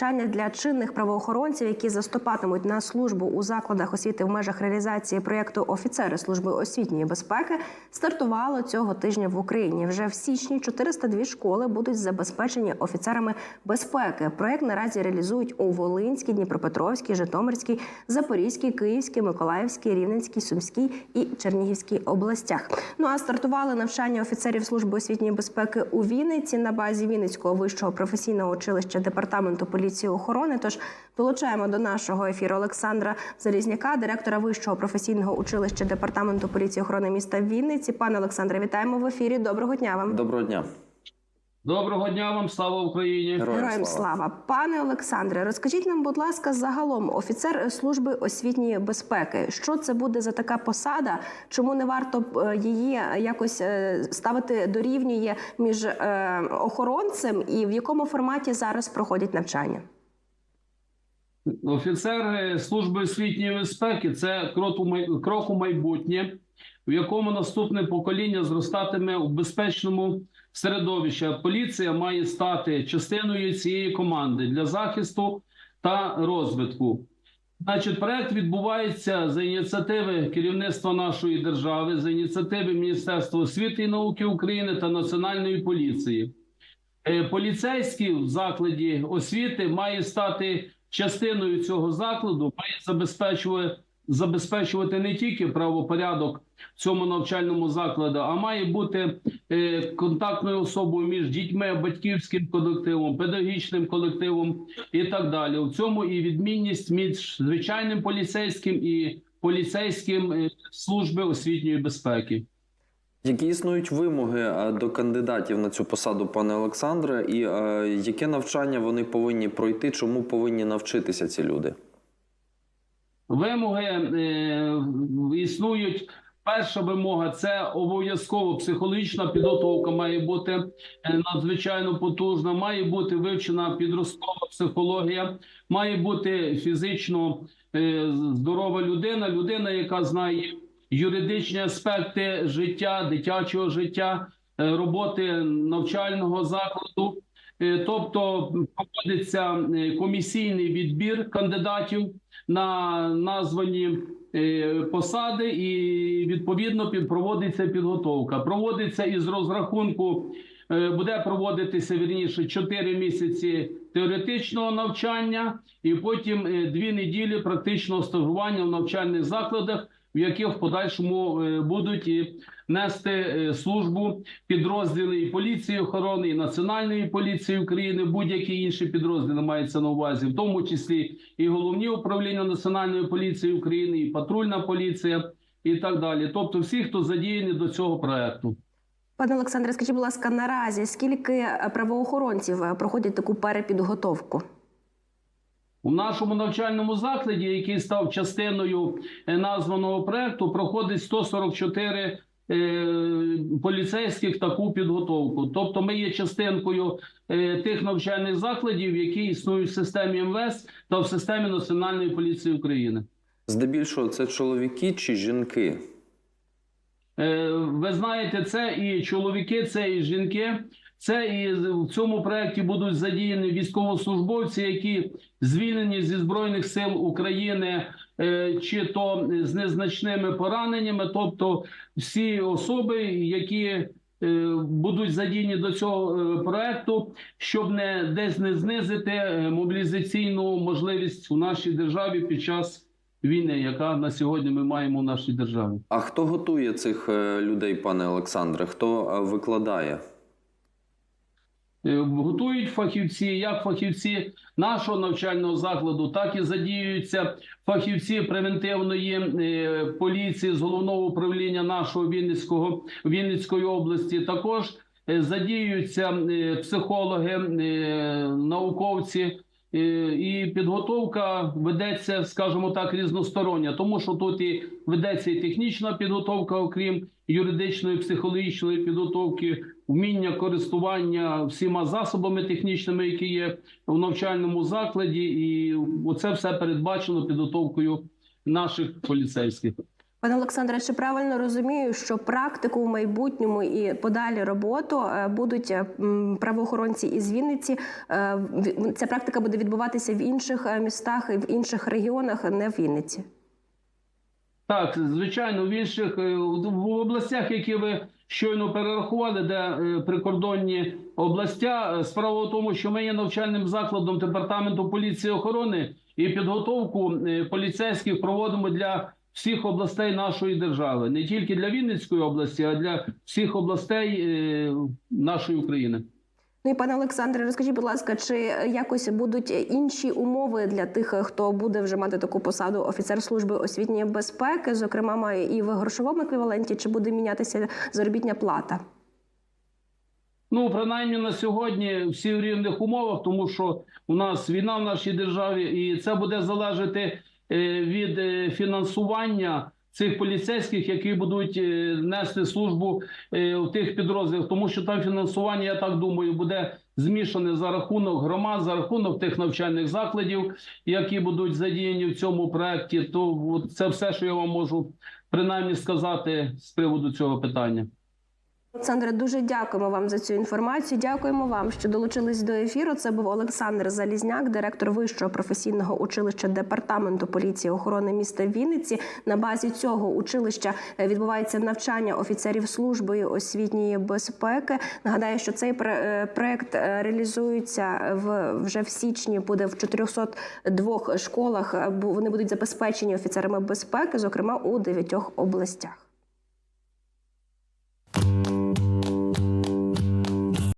Навчання для чинних правоохоронців, які заступатимуть на службу у закладах освіти в межах реалізації проєкту Офіцери служби освітньої безпеки, стартувало цього тижня в Україні. Вже в січні 402 школи будуть забезпечені офіцерами безпеки. Проєкт наразі реалізують у Волинській, Дніпропетровській, Житомирській, Запорізькій, Київській, Миколаївській, Рівненській, Сумській і Чернігівській областях. Ну а стартували навчання офіцерів служби освітньої безпеки у Вінниці на базі Вінницького вищого професійного училища департаменту поліції охорони. Тож долучаємо до нашого ефіру Олександра Залізняка, директора вищого професійного училища департаменту поліції охорони міста Вінниці. Пане Олександре, вітаємо в ефірі. Доброго дня вам. Доброго дня. Доброго дня вам, слава Україні! Героям Героям слава. слава, пане Олександре, розкажіть нам, будь ласка, загалом офіцер служби освітньої безпеки. Що це буде за така посада? Чому не варто е, її якось е, ставити дорівнює між е, охоронцем і в якому форматі зараз проходять навчання? Офіцери служби освітньої безпеки це крок у май- крок у майбутнє, в якому наступне покоління зростатиме у безпечному середовищі. А Поліція має стати частиною цієї команди для захисту та розвитку. Значить, проект відбувається за ініціативи керівництва нашої держави, за ініціативи Міністерства освіти і науки України та Національної поліції. Е, Поліцейський в закладі освіти має стати частиною цього закладу, має забезпечувати, забезпечувати не тільки правопорядок в цьому навчальному закладу, а має бути е, контактною особою між дітьми, батьківським колективом, педагогічним колективом і так далі. У цьому і відмінність між звичайним поліцейським і поліцейським е, служби освітньої безпеки. Які існують вимоги е, до кандидатів на цю посаду, пане Олександре, і яке навчання вони повинні пройти? Чому повинні навчитися ці люди? Вимоги е, існують. Перша вимога це обов'язково психологічна підготовка має бути е, надзвичайно потужна. Має бути вивчена підросткова психологія, має бути фізично е, здорова людина, людина, яка знає юридичні аспекти життя, дитячого життя, роботи навчального закладу. Е, Тобто проводиться е, комісійний відбір кандидатів на названі е, посади, і відповідно проводиться підготовка. Проводиться із розрахунку, буде проводитися вірніше 4 місяці теоретичного навчання, і потім е, 2 неділі практичного стажування в навчальних закладах, в яких в подальшому е, будуть нести е, службу підрозділи і поліції охорони, і національної поліції України, будь-які інші підрозділи маються на увазі, в тому числі і головні управління національної поліції України, і патрульна поліція, і так далі. Тобто, всі, хто задіяні до цього проекту. Пане Олександре, скажіть, будь ласка, наразі скільки е, правоохоронців проходять таку перепідготовку? У нашому навчальному закладі, який став частиною е, названого проекту, проходить 144 е, поліцейських таку підготовку. Тобто, ми є частинкою е, тих навчальних закладів, які існують в системі МВС та в системі Національної поліції України. Здебільшого це чоловіки чи жінки? Ви знаєте, це і чоловіки, це і жінки. Це і в цьому проєкті будуть задіяні військовослужбовці, які звільнені зі збройних сил України, е, чи то з незначними пораненнями, тобто всі особи, які е, будуть задіяні до цього е, проекту, щоб не десь не знизити мобілізаційну можливість у нашій державі під час війни, яка на сьогодні ми маємо в нашій державі. А хто готує цих людей, пане Олександре? Хто викладає? Е, Готують фахівці, як фахівці нашого навчального закладу, так і задіюються фахівці превентивної е, поліції з головного управління нашого Вінницького Вінницької області. Також е, задіюються психологи, науковці. Е, І підготовка ведеться, скажімо так, різностороння, тому що тут і ведеться і технічна підготовка, окрім юридичної, психологічної підготовки, вміння користування всіма засобами технічними, які є в навчальному закладі, і оце все передбачено підготовкою наших поліцейських. Пане Олександре, чи правильно розумію, що практику в майбутньому і подалі роботу е, будуть е, правоохоронці із Вінниці? е, Ця практика буде відбуватися в інших містах і в інших регіонах, не в Вінниці. Так, звичайно, в інших в областях, які ви щойно перерахували, де прикордонні областя, справа в тому, що ми є навчальним закладом департаменту поліції охорони і підготовку поліцейських проводимо для всіх областей нашої держави, не тільки для Вінницької області, а для всіх областей е, нашої України. Ну і пане Олександре, розкажіть, будь ласка, чи якось будуть інші умови для тих, хто буде вже мати таку посаду офіцер служби освітньої безпеки, зокрема має і в грошовому еквіваленті, чи буде мінятися заробітня плата? Ну, принаймні на сьогодні всі в рівних умовах, тому що у нас війна в нашій державі, і це буде залежати від е, фінансування цих поліцейських, які будуть е, нести службу е, в тих підрозділах, тому що там фінансування, я так думаю, буде змішане за рахунок громад, за рахунок тих навчальних закладів, які будуть задіяні в цьому проекті. То це все, що я вам можу принаймні сказати з приводу цього питання. Олександре, дуже дякуємо вам за цю інформацію. Дякуємо вам, що долучились до ефіру. Це був Олександр Залізняк, директор вищого професійного училища департаменту поліції охорони міста Вінниці. На базі цього училища е, відбувається навчання офіцерів служби освітньої безпеки. Нагадаю, що цей е, проект е, реалізується в вже в січні. Буде в 402 школах. Бу- Вони будуть забезпечені офіцерами безпеки, зокрема у дев'ятьох областях.